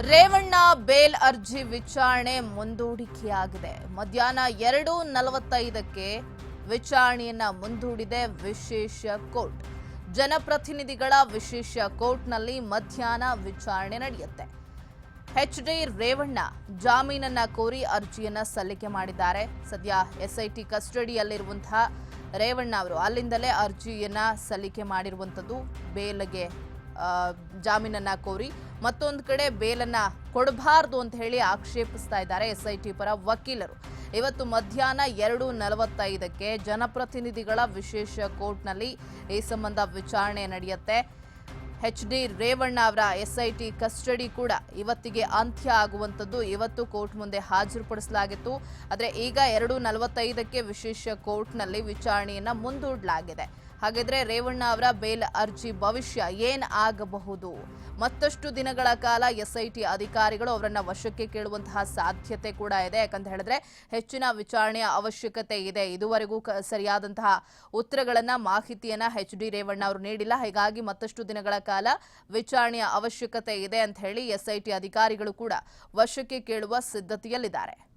Revanna bale ಅರ್ಜಿ ವಿಚಾರಣೆ ಮುಂದೂಡಿಕೆಯಾಗಿದೆ. ಮಧ್ಯಾಹ್ನ ಎರಡು ನಲವತ್ತೈದಕ್ಕೆ ವಿಚಾರಣೆಯನ್ನ ಮುಂದೂಡಿದೆ ವಿಶೇಷ ಕೋರ್ಟ್. ಜನಪ್ರತಿನಿಧಿಗಳ ವಿಶೇಷ ಕೋರ್ಟ್ನಲ್ಲಿ ಮಧ್ಯಾಹ್ನ ವಿಚಾರಣೆ ನಡೆಯುತ್ತೆ. ಎಚ್ ಡಿ ರೇವಣ್ಣ ಜಾಮೀನನ್ನ ಕೋರಿ ಅರ್ಜಿಯನ್ನ ಸಲ್ಲಿಕೆ ಮಾಡಿದ್ದಾರೆ. ಸದ್ಯ ಎಸ್ಐಟಿ ಕಸ್ಟಡಿಯಲ್ಲಿರುವಂತಹ ರೇವಣ್ಣ ಅವರು ಅಲ್ಲಿಂದಲೇ ಅರ್ಜಿಯನ್ನ ಸಲ್ಲಿಕೆ ಮಾಡಿರುವಂಥದ್ದು ಬೇಲ್ಗೆ ಜಾಮೀನನ್ನ ಕೋರಿ ಮತ್ತೊಂದು ಕಡೆ ಬೇಲನ್ನ ಕೊಡಬಾರ್ದು ಅಂತ ಹೇಳಿ ಆಕ್ಷೇಪಿಸ್ತಾ ಇದ್ದಾರೆ ಎಸ್ಐಟಿ ಪರ ವಕೀಲರು. ಇವತ್ತು ಮಧ್ಯಾಹ್ನ ಎರಡು ನಲವತ್ತೈದಕ್ಕೆ ಜನಪ್ರತಿನಿಧಿಗಳ ವಿಶೇಷ ಕೋರ್ಟ್ನಲ್ಲಿ ಈ ಸಂಬಂಧ ವಿಚಾರಣೆ ನಡೆಯುತ್ತೆ. ಎಚ್ ಡಿ ರೇವಣ್ಣ ಅವರ ಎಸ್ಐಟಿ ಕಸ್ಟಡಿ ಕೂಡ ಇವತ್ತಿಗೆ ಅಂತ್ಯ ಆಗುವಂಥದ್ದು ಇವತ್ತು ಕೋರ್ಟ್ ಮುಂದೆ ಹಾಜರುಪಡಿಸಲಾಗಿತ್ತು. ಆದರೆ ಈಗ ಎರಡು ನಲವತ್ತೈದಕ್ಕೆ ವಿಶೇಷ ಕೋರ್ಟ್ನಲ್ಲಿ ವಿಚಾರಣೆಯನ್ನು ಮುಂದೂಡಲಾಗಿದೆ. ಹಾಗಾದ್ರೆ ರೇವಣ್ಣ ಅವರ ಬೇಲ್ ಅರ್ಜಿ ಭವಿಷ್ಯ ಏನ್ ಆಗಬಹುದು? ಮತ್ತಷ್ಟು ದಿನಗಳ ಕಾಲ ಎಸ್ಐಟಿ ಅಧಿಕಾರಿಗಳು ಅವರನ್ನ ವಶಕ್ಕೆ ಕೇಳುವಂತಹ ಸಾಧ್ಯತೆ ಕೂಡ ಇದೆ. ಯಾಕಂತ ಹೇಳಿದ್ರೆ ಹೆಚ್ಚಿನ ವಿಚಾರಣೆಯ ಅವಶ್ಯಕತೆ ಇದೆ. ಇದುವರೆಗೂ ಸರಿಯಾದಂತಹ ಉತ್ತರಗಳನ್ನ, ಮಾಹಿತಿಯನ್ನ ಎಚ್ ಡಿ ರೇವಣ್ಣ ಅವರು ನೀಡಿಲ್ಲ. ಹೀಗಾಗಿ ಮತ್ತಷ್ಟು ದಿನಗಳ ಕಾಲ ವಿಚಾರಣೆಯ ಅವಶ್ಯಕತೆ ಇದೆ ಅಂತ ಹೇಳಿ ಎಸ್ಐಟಿ ಅಧಿಕಾರಿಗಳು ಕೂಡ ವಶಕ್ಕೆ ಕೇಳುವ ಸಿದ್ಧತೆಯಲ್ಲಿದ್ದಾರೆ.